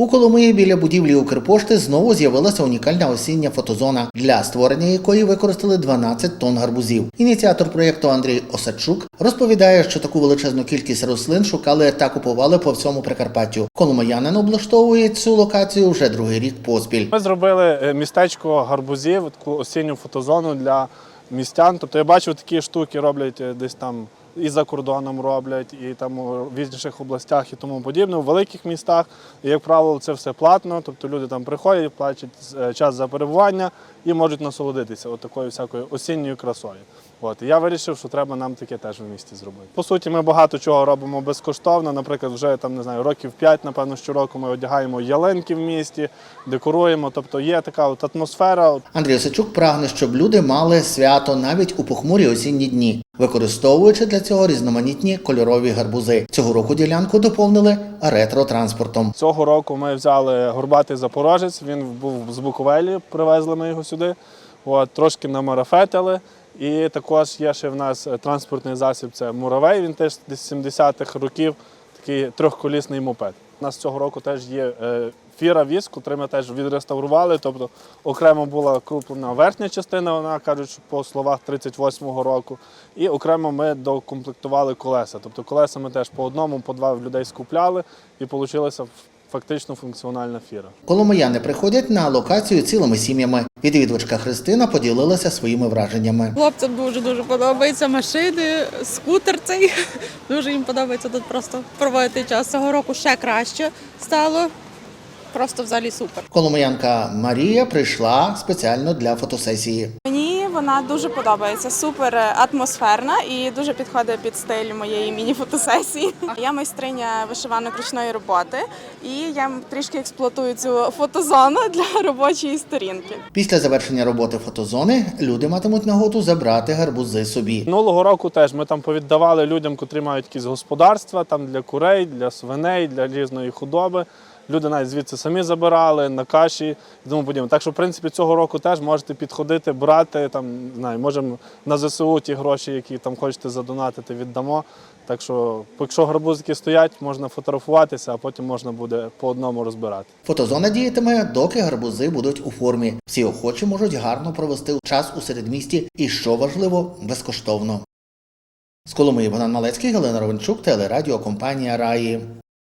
У Коломиї біля будівлі Укрпошти знову з'явилася унікальна осіння фотозона, для створення якої використали 12 тонн гарбузів. Ініціатор проєкту Андрій Осадчук розповідає, що таку величезну кількість рослин шукали та купували по всьому Прикарпаттю. Коломиянин облаштовує цю локацію вже другий рік поспіль. Ми зробили е, містечко гарбузів, таку осінню фотозону для містян. Тобто я бачив, такі штуки роблять е, десь там і за кордоном роблять, і там в інших областях і тому подібне. У великих містах, як правило, це все платно. Тобто люди там приходять, платять е, час за перебування і можуть насолодитися от такою всякою осінньою красою. От і я вирішив, що треба нам таке теж в місті зробити. По суті, ми багато чого робимо безкоштовно. Наприклад, вже там не знаю, років 5, напевно, щороку ми одягаємо ялинки в місті, декоруємо. Тобто є така от атмосфера. Андрій Осадчук прагне, щоб люди мали свято навіть у похмурі осінні дні, використовуючи для цього різноманітні кольорові гарбузи. Цього року ділянку доповнили ретро-транспортом. Цього року ми взяли горбатий запорожець. Він був з Буковелі, привезли ми його сюди. От, трошки намарафетили. І також є ще в нас транспортний засіб. Це муравей. Він теж десь 70-х років, такий трьохколісний мопед. У нас цього року теж є е, фіра віз, котрий ми теж відреставрували. Тобто окремо була куплена верхня частина, вона кажуть, по словах 38-го року. І окремо ми докомплектували колеса. Тобто колеса ми теж по одному, по два людей скупляли, і вийшла фактично функціональна фіра. Коломияни приходять на локацію цілими сім'ями. Відвідувачка Христина поділилася своїми враженнями. Хлопцям дуже дуже подобаються машини, скутер цей. Дуже їм подобається тут просто проводити час. Цього року ще краще стало. Просто взагалі супер. Коломиянка Марія прийшла спеціально для фотосесії. Мені вона дуже подобається, супер атмосферна і дуже підходить під стиль моєї міні-фотосесії. Я майстриня вишиванок ручної роботи, і я трішки експлуатую цю фотозону для робочої сторінки. Після завершення роботи фотозони люди матимуть нагоду забрати гарбузи собі. Минулого року теж ми там повіддавали людям, котрі мають якісь господарства там для курей, для свиней, для різної худоби. Люди навіть звідси самі забирали на каші тому подібне. Так що, в принципі, цього року теж можете підходити, брати там, знаю, можемо на ЗСУ ті гроші, які там хочете задонатити, віддамо. Так що, якщо гарбузики стоять, можна фотографуватися, а потім можна буде по одному розбирати. Фотозона діятиме, доки гарбузи будуть у формі. Всі охочі можуть гарно провести час у середмісті і, що важливо, безкоштовно. З Коломиї Богдан Малецький, Галина Ровенчук, телерадіокомпанія Раї.